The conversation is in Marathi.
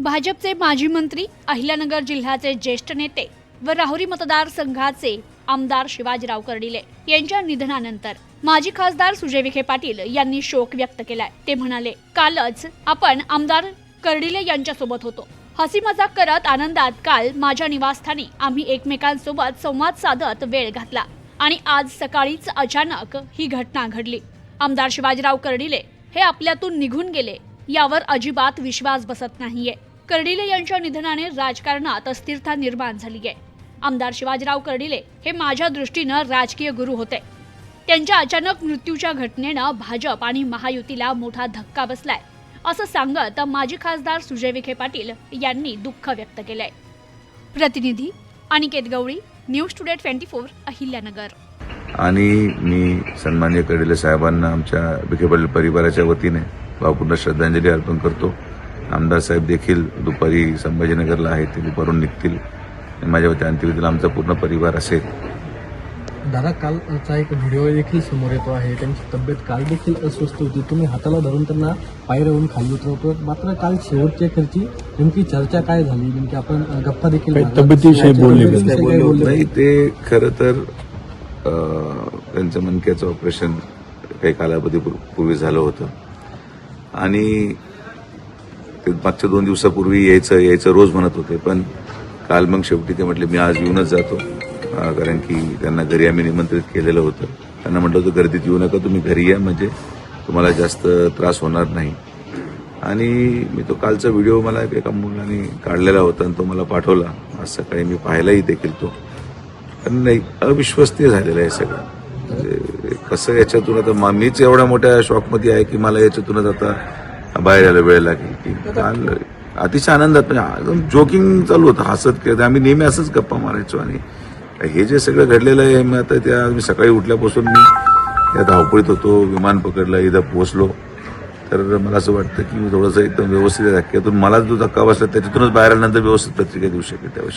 भाजपचे माजी मंत्री अहिल्यानगर जिल्ह्याचे ज्येष्ठ नेते व राहुरी मतदारसंघाचे आमदार शिवाजीराव कर्डिले यांच्या निधनानंतर माजी खासदार सुजय विखे पाटील यांनी शोक व्यक्त केलाय. ते म्हणाले कालच आपण आमदार कर्डिले यांच्यासोबत होतो. हसी मजाक करत आनंदात काल माझ्या निवासस्थानी आम्ही एकमेकांसोबत संवाद साधत वेळ घातला आणि आज सकाळीच अचानक ही घटना घडली. आमदार शिवाजीराव कर्डिले हे आपल्यातून निघून गेले यावर अजिबात विश्वास बसत नाहीये. कर्डिले यांच्या निधनाने राजकारणात अस्थिरता निर्माण झाली आहे. आमदार शिवाजीराव कर्डिले हे माझ्या दृष्टीनं राजकीय गुरु होते. त्यांच्या अचानक मृत्यूच्या घटनेनं भाजप आणि महायुतीला मोठा धक्का बसलाय असं सांगत माजी खासदार सुजय विखे पाटील यांनी दुःख व्यक्त केलंय. प्रतिनिधी Aniket Gawali News Today twenty four Ahilyanagar. आणि मी सन्मान्य कडेले साहेबांना आमच्या विखे पाटील परिवाराच्या वतीने भावपूर्ण श्रद्धांजली अर्पण करतो. आमदार साहेब देखील दुपारी संभाजीनगरला आहेत ते दुपारून निघतील. आणि माझ्या वती अंत्यविधीला आमचा पूर्ण परिवार असेल. दादा कालचा एक व्हिडिओ देखील समोर येतो आहे. त्यांची तब्येत काल देखील अस्वस्थ होती. तुम्ही हाताला धरून त्यांना पायऱ्यावरून खाली उतरवतो. मात्र काल शेवटच्या खर्ची नेमकी चर्चा काय झाली? नेमकी आपण गप्पा देखील काही मारल्या. तब्येतीविषयी बोलले का? तब्येतीविषयी काही बोलले नाही. ते खरं तर अं, त्यांचं मणक्याचं ऑपरेशन काही कालावधीपूर्वी झालं होतं. आणि ते मागच्या दोन दिवसापूर्वी यायचं यायचं रोज म्हणत होते पण काल मग शेवटी ते म्हटले मी आज येऊनच जातो. कारण की त्यांना घरी आम्ही निमंत्रित केलेलं होतं. त्यांना म्हटलं होतं गर्दीत येऊ नका तुम्ही घरी या म्हणजे तुम्हाला जास्त त्रास होणार नाही. आणि मी तो कालचा व्हिडिओ मला एका मुलाने काढलेला होता आणि तो मला पाठवला. आज सकाळी मी पाहायलाही देखील तो. पण नाही अविश्वसनीय झालेलं आहे सगळं. म्हणजे कसं याच्यातून आता मा- मीच एवढ्या मोठ्या शॉकमध्ये आहे की मला याच्यातूनच आता बाहेर यायला वेळ लागेल. की चाललं अतिशय आनंदात म्हणजे जोकिंग चालू होतं हसत खेळत. आम्ही नेहमी असंच गप्पा मारायचो आणि हे जे सगळं घडलेलं आहे मी आता त्या मी सकाळी उठल्यापासून मी या धावपळीत होतो विमान पकडलं इथं पोहोचलो. तर मला असं वाटतं की मी थोडंसं एकदम व्यवस्थित धक्क्यातून मला जो धक्का बसला त्याच्यातूनच बाहेर आल्यानंतर व्यवस्थित पत्रिका देऊ शकेल त्याविषयी.